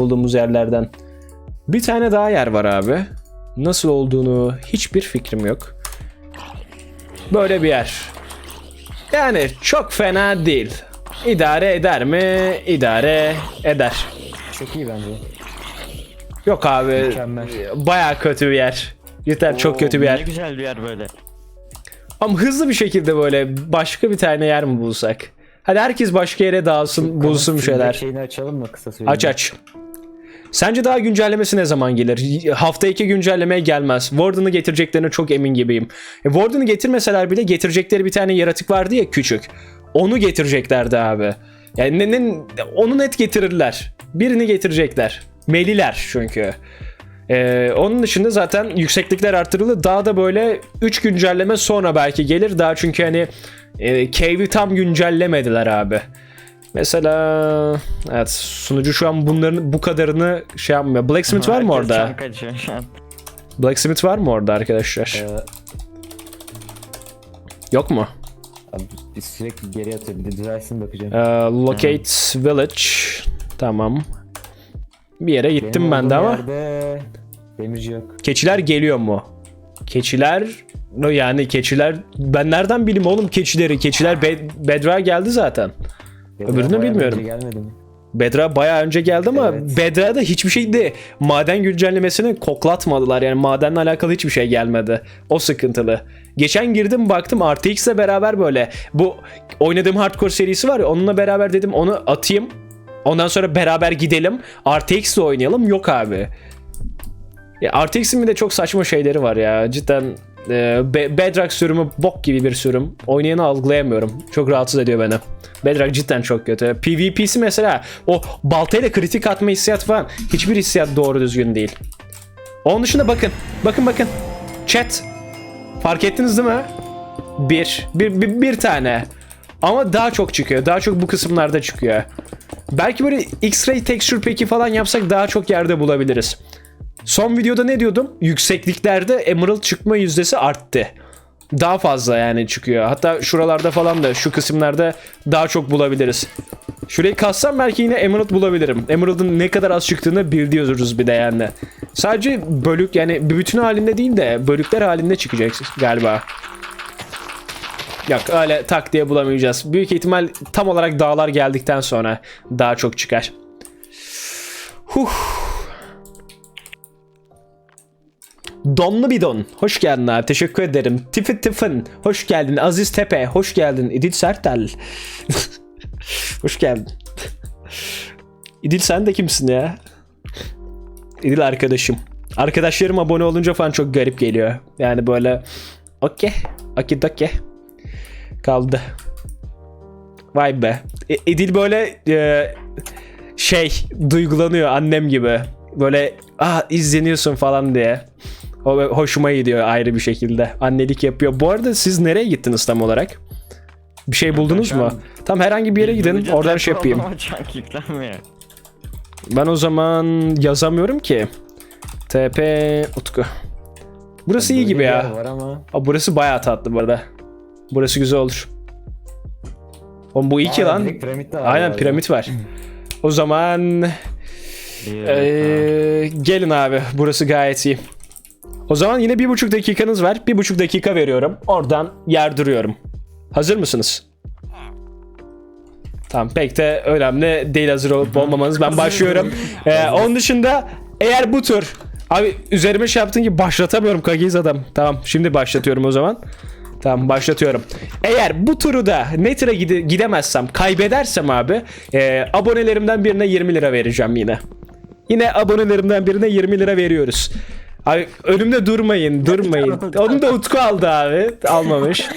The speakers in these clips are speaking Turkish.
olduğumuz yerlerden. Bir tane daha yer var abi. Nasıl olduğunu hiçbir fikrim yok. Böyle bir yer. Yani çok fena değil. İdare eder mi? İdare eder. Çok iyi bence. Yok abi. Mükemmel. Baya kötü bir yer. Yeter çok Oo, kötü bir Ne yer. güzel bir yer böyle. Ama hızlı bir şekilde böyle başka bir tane yer mi bulsak? Hadi herkes başka yere dağılsın, bulsun bir şeyler. Şeyini açalım mı kısa sürede? Aç aç. Sence daha güncellemesi ne zaman gelir? Hafta iki güncellemeye gelmez. Warden'ı getireceklerine çok emin gibiyim. E, Warden'ı getirmeseler bile getirecekleri bir tane yaratık vardı ya küçük. Onu getireceklerdi abi. Yani ne, ne- onu net getirirler. Birini getirecekler. Meliler çünkü. Ee, onun dışında zaten yükseklikler artırıldı. Daha da böyle 3 güncelleme sonra belki gelir. Daha çünkü hani e, Cave'i tam güncellemediler abi. Mesela evet sunucu şu an bunların bu kadarını şey yapmıyor. Blacksmith var mı Herkes orada? çan kaçıyor şu an. Blacksmith var mı orada arkadaşlar? Ee, Yok mu? abi, biz sürekli geri atıyor. Bir de düzelsin bakacağım. Ee, locate village. Tamam. Bir yere gittim Benim ben de olduğum ama. Yerde demirci yok. Keçiler geliyor mu? Keçiler no yani keçiler ben nereden bileyim oğlum keçileri? Keçiler Bed Bedra geldi zaten. Benim Öbürünü bilmiyorum. önce Gelmedi mi? Bedra bayağı önce geldi ama Evet. Bedra'da hiçbir şey de maden güncellemesini koklatmadılar. Yani madenle alakalı hiçbir şey gelmedi. O sıkıntılı. Geçen girdim baktım RTX'le beraber böyle bu oynadığım hardcore serisi var ya onunla beraber dedim onu atayım. Ondan sonra beraber gidelim. RTX'le oynayalım. Yok abi. Ya RTX'in bir de çok saçma şeyleri var ya. Cidden e, Be- Bedrock sürümü bok gibi bir sürüm. Oynayanı algılayamıyorum. Çok rahatsız ediyor beni. Bedrock cidden çok kötü. PvP'si mesela o baltayla kritik atma hissiyat falan hiçbir hissiyat doğru düzgün değil. Onun dışında bakın. Bakın bakın. Chat. Fark ettiniz değil mi? Bir. Bir, bir, bir tane. Ama daha çok çıkıyor. Daha çok bu kısımlarda çıkıyor. Belki böyle X-ray texture peki falan yapsak daha çok yerde bulabiliriz. Son videoda ne diyordum? Yüksekliklerde emerald çıkma yüzdesi arttı. Daha fazla yani çıkıyor. Hatta şuralarda falan da şu kısımlarda daha çok bulabiliriz. Şurayı kassam belki yine emerald bulabilirim. Emerald'ın ne kadar az çıktığını biliyoruz bir de yani. Sadece bölük yani bütün halinde değil de bölükler halinde çıkacak galiba. Yok öyle tak diye bulamayacağız. Büyük ihtimal tam olarak dağlar geldikten sonra daha çok çıkar. Huh. Donlu bidon. Hoş geldin abi. Teşekkür ederim. Tifi Tifin. Hoş geldin. Aziz Tepe. Hoş geldin. İdil Sertel. hoş geldin. İdil sen de kimsin ya? İdil arkadaşım. Arkadaşlarım abone olunca falan çok garip geliyor. Yani böyle okey. Okey. Kaldı. Vay be. E- İdil böyle e, şey duygulanıyor annem gibi. Böyle ah izleniyorsun falan diye. O hoşuma gidiyor ayrı bir şekilde. Annelik yapıyor. Bu arada siz nereye gittiniz tam olarak? Bir şey buldunuz mu? Tam herhangi bir yere gidin. Oradan şey yapayım. Ben o zaman yazamıyorum ki. TP Utku. Burası iyi gibi ya. yer Var ama. Aa, burası bayağı tatlı bu arada. Burası güzel olur. Oğlum bu iki lan. Aynen piramit var. O zaman ee, gelin abi. Burası gayet iyi. O zaman yine bir buçuk dakikanız var. Bir buçuk dakika veriyorum. Oradan yardırıyorum. Hazır mısınız? Tamam pek de önemli değil hazır olup olmamanız. Ben başlıyorum. Ee, onun dışında eğer bu tur Abi üzerime şey yaptın ki başlatamıyorum Kagiz adam. Tamam şimdi başlatıyorum o zaman. Tamam başlatıyorum. Eğer bu turu da Nether'a gide- gidemezsem, kaybedersem abi e, abonelerimden birine 20 lira vereceğim yine. Yine abonelerimden birine 20 lira veriyoruz. Abi önümde durmayın, durmayın. Onu da Utku aldı abi. Almamış.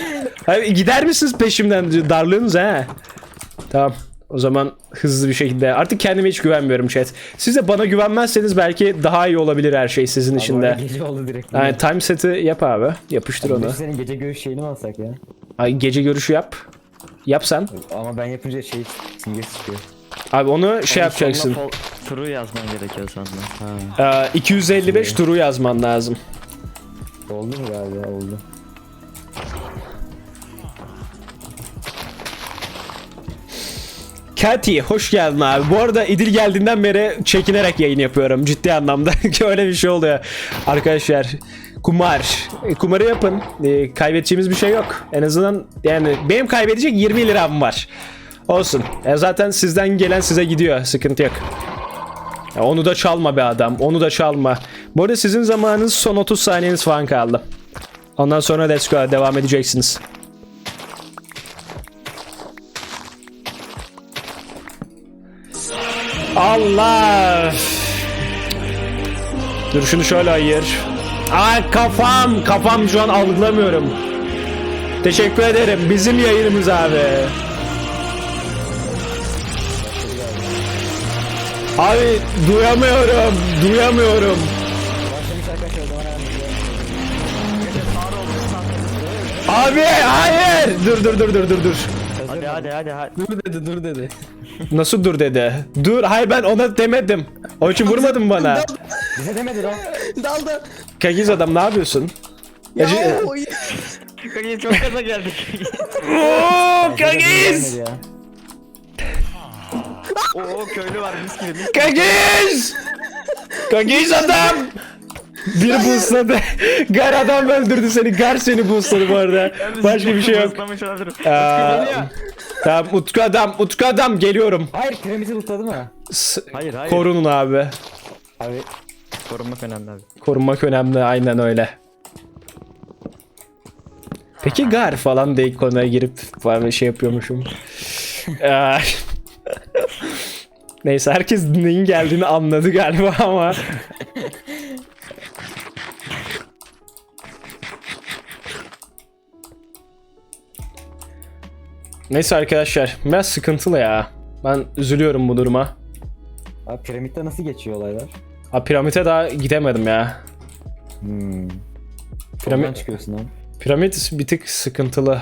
Abi gider misiniz peşimden? Darlıyorsunuz ha. Tamam. O zaman hızlı bir şekilde. Artık kendime hiç güvenmiyorum chat. Siz de bana güvenmezseniz belki daha iyi olabilir her şey sizin için de. Gece oldu direkt. Yani time seti yap abi. Yapıştır onu. Biz senin gece görüş şeyini mi alsak ya? Ay, gece görüşü yap. Yap sen. Ama ben yapınca şey simgesi çıkıyor. Abi onu şey yapacaksın. True yazman gerekiyor sanırım. Ha. Ee, 255 turu yazman lazım. Oldu mu galiba oldu. Kati hoş geldin abi. Bu arada İdil geldiğinden beri çekinerek yayın yapıyorum ciddi anlamda. Öyle bir şey oluyor. Arkadaşlar kumar. E, kumarı yapın. E, kaybedeceğimiz bir şey yok. En azından yani benim kaybedecek 20 liram var. Olsun. E, zaten sizden gelen size gidiyor. Sıkıntı yok. Ya onu da çalma be adam. Onu da çalma. Bu arada sizin zamanınız son 30 saniyeniz falan kaldı. Ondan sonra let's go devam edeceksiniz. Allah! Dur şunu şöyle ayır. Ay kafam, kafam şu an algılamıyorum. Teşekkür ederim. Bizim yayınımız abi. Abi duyamıyorum, duyamıyorum. Abi hayır. Dur dur dur dur dur dur. Hadi hadi hadi hadi. Dur dedi dur dedi. Nasıl dur dedi? Dur hayır ben ona demedim. O için vurmadın bana. Bize demedi lan. Daldı. Kagiz adam ne yapıyorsun? Ya Ece- oy. Kagi çok gaza geldik. Oo Kagiz! Oo köylü var mis gibi mis. Kagiz! Kagiz adam! Bir boostladı. Gar adam öldürdü seni. Gar seni boostladı bu arada. Başka bir şey yok. Islamış olabilirim. Aa, tamam Utku adam, Utku adam geliyorum. Hayır kiremiti tutladı mı? S- Hayır hayır. Korunun abi. Abi Korunmak önemli abi. Korunmak önemli aynen öyle. Peki gar falan diye konuya girip falan bir şey yapıyormuşum. Neyse herkes neyin geldiğini anladı galiba ama. Neyse arkadaşlar biraz sıkıntılı ya. Ben üzülüyorum bu duruma. abi piramitte nasıl geçiyor olaylar? Ha piramite daha gidemedim ya. Hmm. Piramit- çıkıyorsun lan. Piramit bir tık sıkıntılı.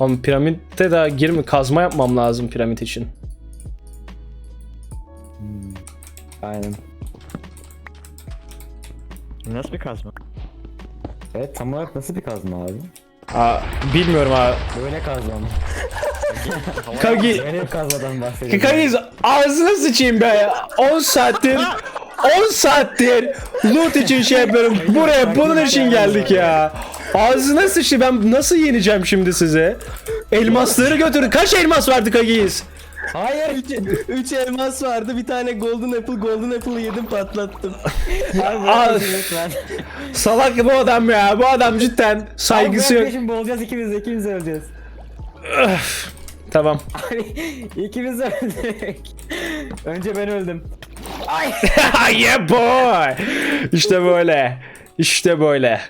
Ama piramitte daha girme kazma yapmam lazım piramit için. Aynen. Nasıl bir kazma? Evet tam olarak nasıl bir kazma abi? Aa, bilmiyorum abi. Böyle kazma mı? Kagi, Böyle kazmadan bahsediyorum. Kagi ağzına sıçayım be. 10 saattir 10 saattir loot için şey yapıyorum. Buraya bunun için geldik ya. Ağzına sıçtı ben nasıl yeneceğim şimdi size? Elmasları götür. Kaç elmas vardı Kagi'yiz? Hayır. Üç, üç elmas vardı. Bir tane golden apple. Golden apple'ı yedim patlattım. Abi salak bu adam ya. Bu adam cidden saygısı yok. Şimdi boğulacağız ikimiz de ikimiz de öleceğiz. Tamam. Abi ikimiz de öldük. Önce ben öldüm. yeah boy. İşte böyle. İşte böyle.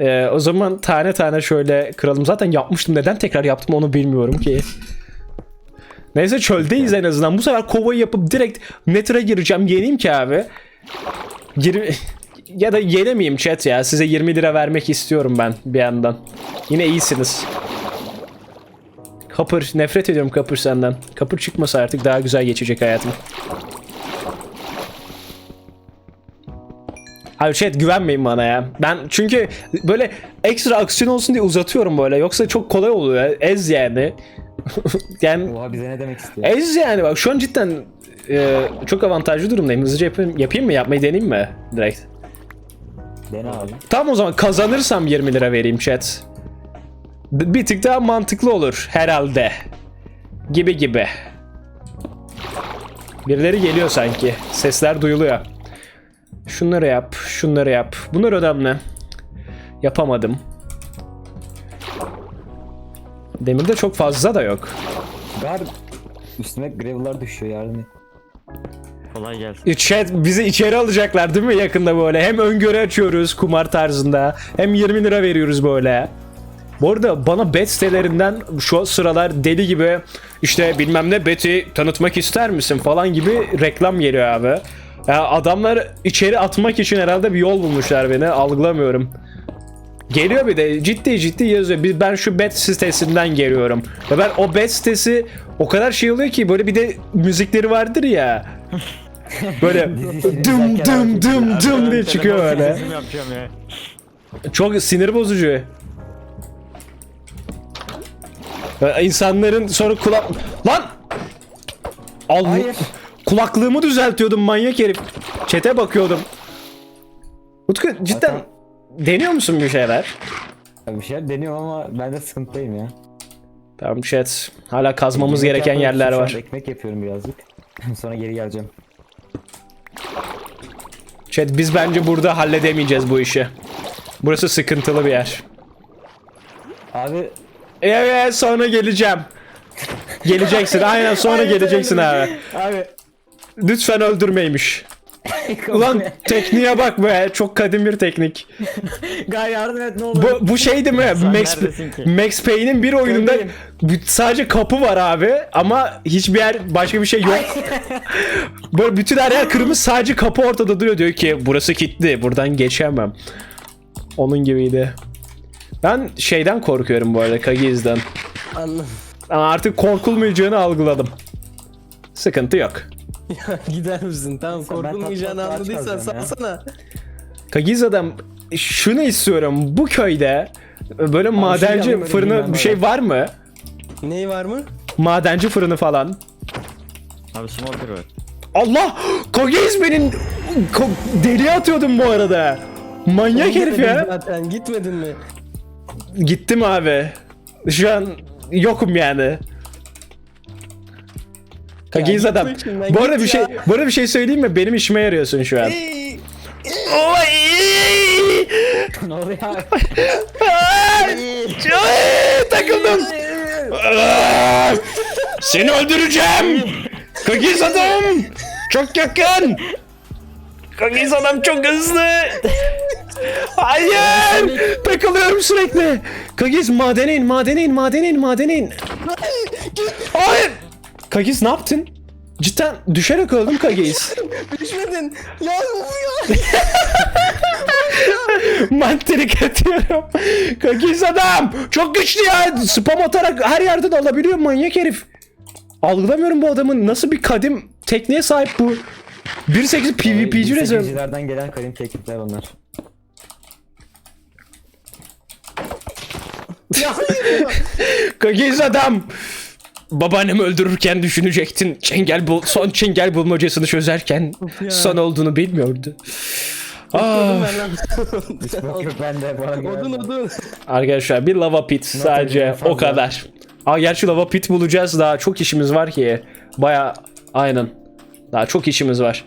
Ee, o zaman tane tane şöyle kıralım. Zaten yapmıştım. Neden tekrar yaptım onu bilmiyorum ki. Neyse çöldeyiz en azından. Bu sefer kovayı yapıp direkt Nether'a gireceğim. Yeneyim ki abi. Gir ya da yenemeyeyim chat ya. Size 20 lira vermek istiyorum ben bir yandan. Yine iyisiniz. Kapır. Nefret ediyorum Kapır senden. Kapır çıkmasa artık daha güzel geçecek hayatım. Abi chat güvenmeyin bana ya. Ben çünkü böyle ekstra aksiyon olsun diye uzatıyorum böyle. Yoksa çok kolay oluyor. Ez yani. yani Oha bize ne demek istiyor? ez yani bak şu an cidden e, çok avantajlı durumdayım. Hızlıca yapayım, yapayım mı? Yapmayı deneyeyim mi? Direkt. Dene abi. Tamam o zaman kazanırsam 20 lira vereyim chat. B- Bir tık daha mantıklı olur herhalde. Gibi gibi. Birileri geliyor sanki. Sesler duyuluyor. Şunları yap, şunları yap. Bunlar önemli. Yapamadım. Demirde çok fazla da yok. Gar üstüme gravel'lar düşüyor yardım et. Kolay gelsin. Chat bizi içeri alacaklar değil mi yakında böyle? Hem öngörü açıyoruz kumar tarzında. Hem 20 lira veriyoruz böyle. Bu arada bana bet sitelerinden şu sıralar deli gibi işte bilmem ne beti tanıtmak ister misin falan gibi reklam geliyor abi. Ya adamlar içeri atmak için herhalde bir yol bulmuşlar beni algılamıyorum. Geliyor bir de ciddi ciddi yazıyor. Bir- Ben şu bet sitesinden geliyorum. Ve ben o bet sitesi o kadar şey oluyor ki böyle bir de müzikleri vardır ya. Böyle dım dım dım dım diye çıkıyor telefon öyle. sesimi yapacağım ya. Çok sinir bozucu. İnsanların sonra kulak... Lan! Hayır. Kulaklığımı düzeltiyordum manyak herif. Çete bakıyordum. Utku cidden Hakan- deniyor musun bir şeyler? Bir şeyler deniyorum ama ben de sıkıntıdayım ya. Tamam chat. Hala kazmamız Yemek gereken yerler var. Ekmek yapıyorum birazcık. Sonra geri geleceğim. Chat biz bence burada halledemeyeceğiz bu işi. Burası sıkıntılı bir yer. Abi Evet sonra geleceğim. Geleceksin aynen sonra geleceksin abi. Abi Lütfen öldürmeymiş. Ulan tekniğe bak be çok kadim bir teknik. Gay yardım et ne olur. Bu, bu şey değil mi? Sen Max, neredesin ki? Max Payne'in bir oyununda bu- sadece kapı var abi ama hiçbir yer başka bir şey yok. Böyle bütün her yer kırmızı sadece kapı ortada duruyor diyor ki burası kilitli buradan geçemem. Onun gibiydi. Ben şeyden korkuyorum bu arada Kagiz'den. Anladım. Ama artık korkulmayacağını algıladım. Sıkıntı yok. Gider misin? Tamam Sen- ben korkulmayacağını tatlı anladıysan çıkaracağım ya. salsana. Kagiz adam şunu istiyorum. Bu köyde böyle madenci yapayım, böyle fırını bilmem bir şey ne. var mı? Ney var mı? Madenci fırını falan. Abi smoker var. Allah! Kagiz benim ko- deli atıyordum bu arada. Manyak herif Gitmedin ya. Zaten gitmedin mi? Gittim abi. Şu an yokum yani. Kagiz adam. Bu arada bir şey bu arada bir şey söyleyeyim mi? Benim işime yarıyorsun şu an. Oy! ne oluyor? Ay, takıldım. Aa, Seni öldüreceğim. Kagiz adam. Çok yakın. Kagiz adam çok hızlı. Hayır. Takılıyorum sürekli. Kagiz madene in, madene in, madene in, madene in. Hayır. Kagiz ne yaptın? Cidden düşerek öldüm Kagiz. Düşmedin. Ya ya. Mantrik atıyorum. Kagiz adam. Çok güçlü ya. Spam atarak her yerden alabiliyor manyak herif. Algılamıyorum bu adamın nasıl bir kadim tekniğe sahip bu. 1.8 PvP'ci resmen. Sekizcilerden gelen kadim teknikler onlar. ya hayır ya. Kagiz adam. Babaannemi öldürürken düşünecektin. Çengel bul son çengel bulmacasını çözerken ya. son olduğunu bilmiyordu. Odun Ah. Odun odun. arkadaşlar bir lava pit sadece o kadar. Aa, gerçi lava pit bulacağız daha çok işimiz var ki. Baya aynen. Daha çok işimiz var.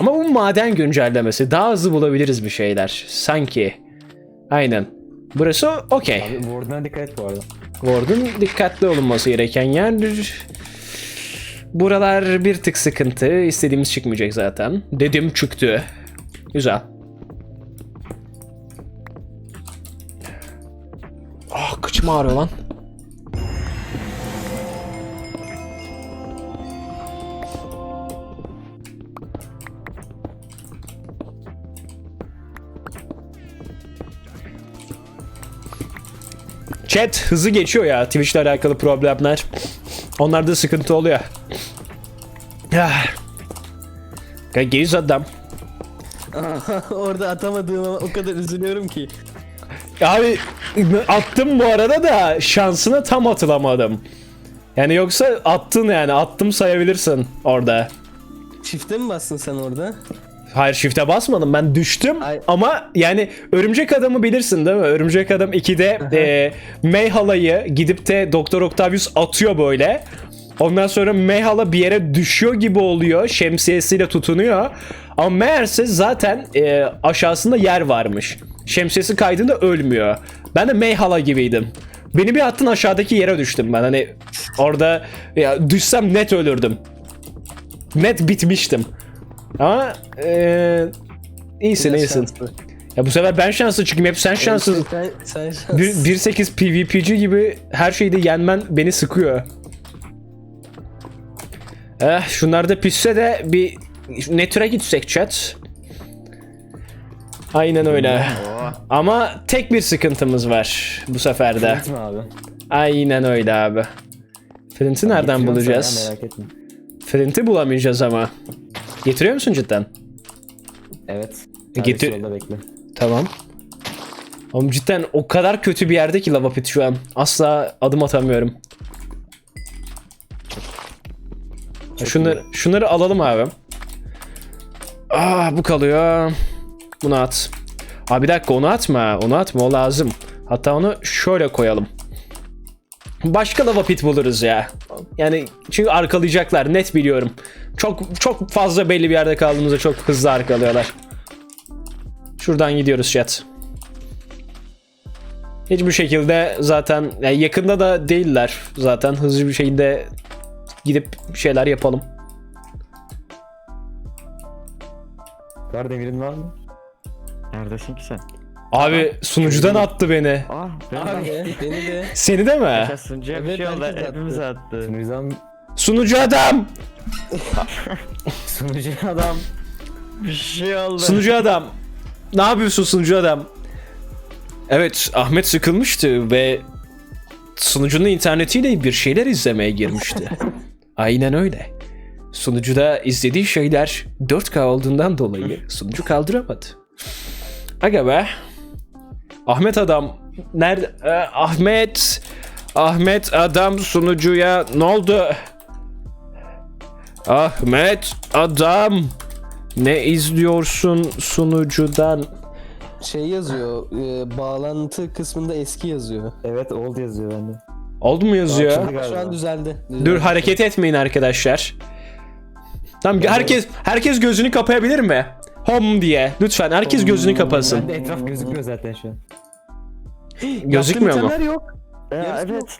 Ama bu maden güncellemesi daha hızlı bulabiliriz bir şeyler. Sanki. Aynen. Burası okey. Abi Warden'a dikkat et bu arada. Ward'un dikkatli olunması gereken yer. Buralar bir tık sıkıntı. İstediğimiz çıkmayacak zaten. Dedim çıktı. Güzel. Ah kıçım ağrıyor lan. Chat hızı geçiyor ya Twitch'le alakalı problemler. Onlarda sıkıntı oluyor. Ah. Geyiz adam. Orada atamadığıma o kadar üzülüyorum ki. Abi attım bu arada da şansına tam atılamadım. Yani yoksa attın yani attım sayabilirsin orada. Çifte mi bastın sen orada? Hayır shift'e basmadım ben düştüm Ay- ama yani örümcek adamı bilirsin değil mi? Örümcek adam 2'de e, Mayhala'yı gidip de Doktor Octavius atıyor böyle. Ondan sonra Mayhala bir yere düşüyor gibi oluyor. Şemsiyesiyle tutunuyor. Ama meğerse zaten e, aşağısında yer varmış. Şemsiyesi kaydığında ölmüyor. Ben de Mayhala gibiydim. Beni bir attın aşağıdaki yere düştüm ben. Hani orada ya düşsem net ölürdüm. Net bitmiştim. Ama eee iyisin Biraz iyisin. şanslı. Ya bu sefer ben şanslı çıkayım hep sen şanssız. Sen, sen şanslısın. Bir- 1.8 PvP'ci gibi her şeyde yenmen beni sıkıyor. Eh şunlar da pişse de bir netür'e gitsek chat. Aynen öyle. Ama tek bir sıkıntımız var bu sefer de. Abi. Aynen öyle abi. Flint'i nereden Getiriyorum sana bulacağız? ya, Merak etme. Flint'i bulamayacağız ama. Getiriyor musun cidden? Evet. Getir- Getir. Yolda bekle. Tamam. Oğlum cidden o kadar kötü bir yerde ki lava pit şu an. Asla adım atamıyorum. Şunları, şunları alalım abi. Aa bu kalıyor. Bunu at. Abi bir dakika onu atma. Onu atma o lazım. Hatta onu şöyle koyalım. Başka lava pit buluruz ya. Yani çünkü arkalayacaklar net biliyorum. Çok çok fazla belli bir yerde kaldığımızda çok hızlı arkalıyorlar. Şuradan gidiyoruz chat. Hiçbir şekilde zaten yani yakında da değiller zaten hızlı bir şekilde gidip bir şeyler yapalım. Var demirin var mı? Neredesin ki sen? Abi sunucudan attı beni. Ah ben Abi beni de. Seni de mi? Yaşa sunucuya bir Evet, şey oldu. herkes attı. Hepimiz attı. Sunucudan Sunucu adam. sunucu adam. Bir şey oldu. Sunucu adam. Ne yapıyorsun sunucu adam? Evet Ahmet sıkılmıştı ve sunucunun internetiyle bir şeyler izlemeye girmişti. Aynen öyle. Sunucuda izlediği şeyler 4K olduğundan dolayı sunucu kaldıramadı. Aga be. Ahmet adam nerede? Ee, Ahmet Ahmet adam sunucuya ne oldu? Ahmet adam ne izliyorsun sunucudan? Şey yazıyor. e, bağlantı kısmında eski yazıyor. Evet old yazıyor bende. Oldu mu yazıyor? Açıldı Şu an düzeldi. Dur Düzeldi. hareket etmeyin arkadaşlar. Tamam herkes herkes gözünü kapayabilir mi? Home diye. Lütfen herkes gözünü kapasın. Bende etraf gözükmüyor zaten şu an. Gözükmüyor mu? Yok. Ya, Yarısı evet.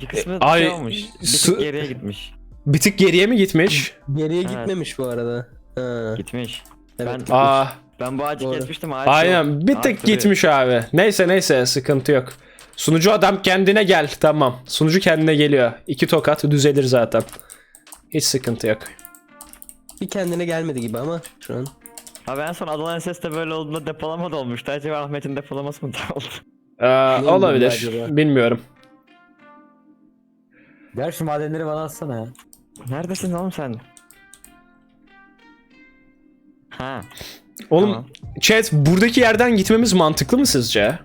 Bir kısmı E, ay, şey olmuş. Bir su- tık geriye gitmiş. Bir tık geriye mi gitmiş? Geriye Evet. gitmemiş bu arada. Ha. Gitmiş. Evet. Ben, Aa, ben bu ağacı Doğru. kesmiştim. Ağaç aynen yok. bir tık gitmiş abi. Neyse neyse sıkıntı yok. Sunucu adam kendine gel. Tamam. Sunucu kendine geliyor. İki tokat düzelir zaten. Hiç sıkıntı yok. Bir kendine gelmedi gibi ama şu an. Ha ben son Adana SS'de böyle olduğunda depolama da olmuştu. Acaba Ahmet'in depolaması mı daha oldu? Ne olabilir. acaba? Bilmiyorum. Gel şu madenleri bana atsana ya. Neredesin oğlum sen? Ha. Oğlum Tamam. chat buradaki yerden gitmemiz mantıklı mı sizce?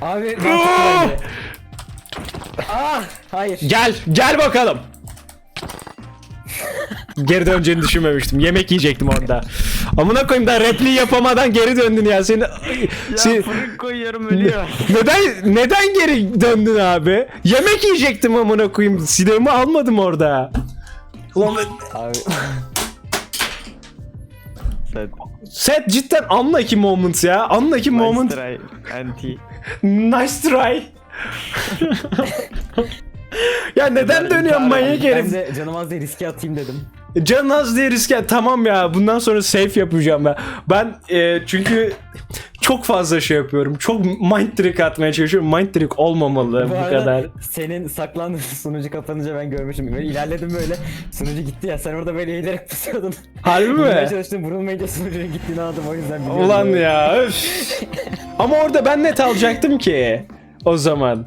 Abi mantıklı bence. Ah hayır. Gel, gel bakalım. Geri döneceğini düşünmemiştim. Yemek yiyecektim orada. Amına koyayım da repliği yapamadan geri döndün ya. Seni Ya Sen- fırın koyuyorum ölüyor. neden neden geri döndün abi? Yemek yiyecektim amına koyayım. Silahımı almadım orada. Ulan Abi Sen set cidden unlucky moment ya. Unlucky moment. Nice try, anti. Nice try. ya neden dönüyorsun manyak ben herif? de canım az diye riske atayım dedim. Canın az diye riske tamam ya bundan sonra safe yapacağım ben. Ben e, çünkü çok fazla şey yapıyorum. Çok mind trick atmaya çalışıyorum. Mind trick olmamalı bu, arada kadar. senin saklandığın sunucu kapanınca ben görmüşüm. Böyle ilerledim böyle. Sunucu gitti ya sen orada böyle eğilerek pusuyordun. Harbi mi? çalıştım vurulmayınca sunucunun gittiğini anladım o yüzden biliyorum. Ulan böyle. ya öf. Ama orada ben net alacaktım ki o zaman.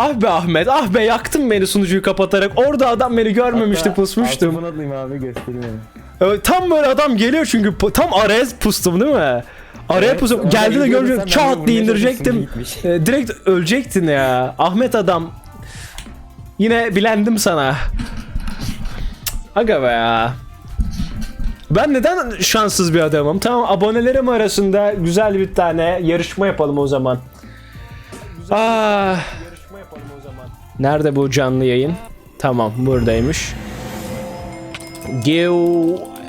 Ah be Ahmet, ah be yaktın beni sunucuyu kapatarak. Orada adam beni görmemişti, Hatta pusmuştum. altı alayım abi göstereyim. Evet, Tam böyle adam geliyor çünkü tam araya pustum değil mi? Araya Evet, pustum. Geldi de görünce çat diye indirecektim. gitmiş. E, direkt ölecektin ya. Ahmet adam. Yine bilendim sana. Aga be ya. Ben neden şanssız bir adamım? Tamam abonelerim arasında güzel bir tane yarışma yapalım o zaman. Ah. Nerede bu canlı yayın? Tamam buradaymış. Give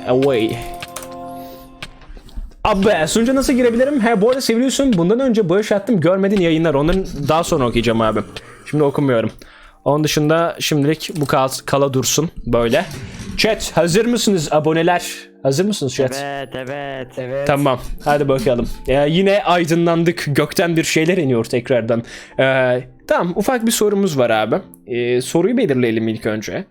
away. Abi sunuca nasıl girebilirim? He bu arada seviyorsun. Bundan önce bağış attım görmedin yayınlar. Onların daha sonra okuyacağım abi. Şimdi okumuyorum. Onun dışında şimdilik bu kal kala dursun böyle. Chat hazır mısınız aboneler? Hazır mısınız chat? Evet evet. Evet. Tamam hadi bakalım. Ee, yine aydınlandık. Gökten bir şeyler iniyor tekrardan. Ee, tamam ufak bir sorumuz var abi. Ee, soruyu belirleyelim ilk önce.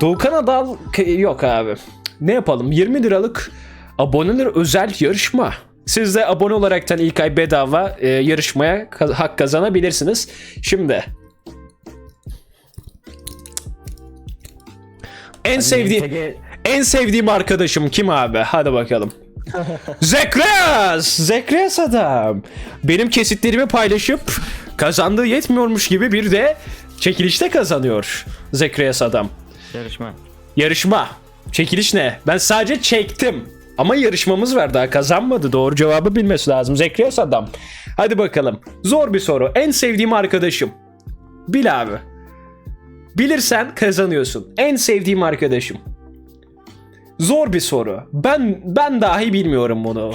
Doğukan Adal yok abi. Ne yapalım? 20 liralık aboneler özel yarışma. Siz de abone olaraktan ilk ay bedava e, yarışmaya hak kazanabilirsiniz. Şimdi en sevdiğim en sevdiğim arkadaşım kim abi? Hadi bakalım. Zekres! Zekres adam. Benim kesitlerimi paylaşıp kazandığı yetmiyormuş gibi bir de Çekilişte kazanıyor Zekrias adam. Yarışma. Yarışma. Çekiliş ne? Ben sadece çektim. Ama yarışmamız var daha kazanmadı. Doğru cevabı bilmesi lazım. Zekrias adam. Hadi bakalım. Zor bir soru. En sevdiğim arkadaşım. Bil abi. Bilirsen kazanıyorsun. En sevdiğim arkadaşım. Zor bir soru. Ben ben dahi bilmiyorum bunu.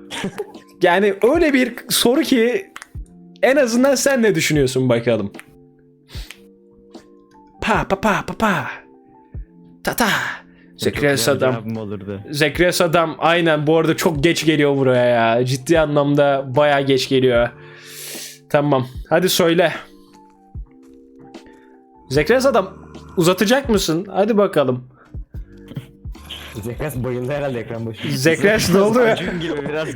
yani öyle bir soru ki en azından sen ne düşünüyorsun bakalım. Pa pa pa pa pa. Ta ta. Zekriya Çok güzel adam. cevabım olurdu. Zekriya adam aynen bu arada çok geç geliyor buraya ya. Ciddi anlamda bayağı geç geliyor. Tamam. Hadi söyle. Zekriya adam uzatacak mısın? Hadi bakalım. Zekras bayıldı herhalde ekran başı. Zekriya ne oluyor? Acun gibi biraz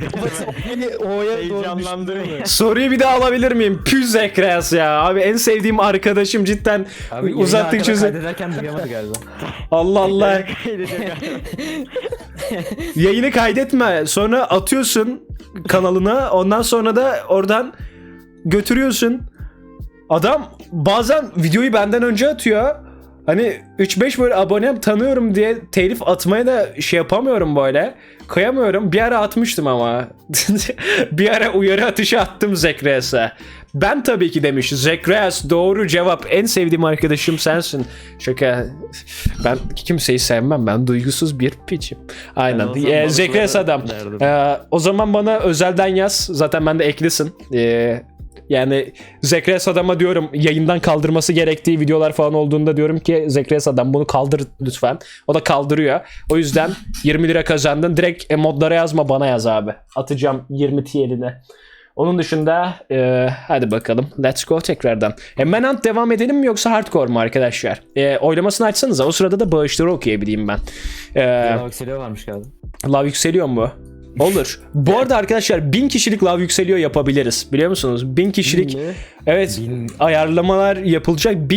O'ya heyecanlandırıyor. Soruyu bir daha alabilir miyim? Pü Zekriyas ya. Abi en sevdiğim arkadaşım cidden Abi uzattıkça yayını arkada kaydederken duyamadı galiba. Allah Allah. Yayını kaydetme. Sonra atıyorsun kanalına. Ondan sonra da oradan götürüyorsun. Adam bazen videoyu benden önce atıyor. Hani 3-5 böyle abonem tanıyorum diye telif atmaya da şey yapamıyorum böyle. Kıyamıyorum. Bir ara atmıştım ama. bir ara uyarı atışı attım Zekreas'a. Ben tabii ki demiş. Zekreas doğru cevap. En sevdiğim arkadaşım sensin. Şaka. Ben kimseyi sevmem. Ben duygusuz bir piçim. Aynen. Zaman Ee, Zekreas adam. Ee, o zaman bana özelden yaz. Zaten ben de eklisin. Ee, yani Zekres adama diyorum yayından kaldırması gerektiği videolar falan olduğunda diyorum ki Zekres adam bunu kaldır lütfen. O da kaldırıyor. O yüzden 20 lira kazandın. Direkt e, modlara yazma bana yaz abi. Atacağım 20 TL'ine. Onun dışında e, hadi bakalım. Let's go tekrardan. E, Manhunt devam edelim mi yoksa hardcore mu arkadaşlar? E, oylamasını açsanıza. O sırada da bağışları okuyabileyim ben. E, Ya yükseliyor varmış galiba. Lav yükseliyor mu? Olur. Bu arada arkadaşlar 1000 kişilik lav yükseliyor yapabiliriz. Biliyor musunuz? 1000 kişilik mi? evet Bin- ayarlamalar yapılacak. 1000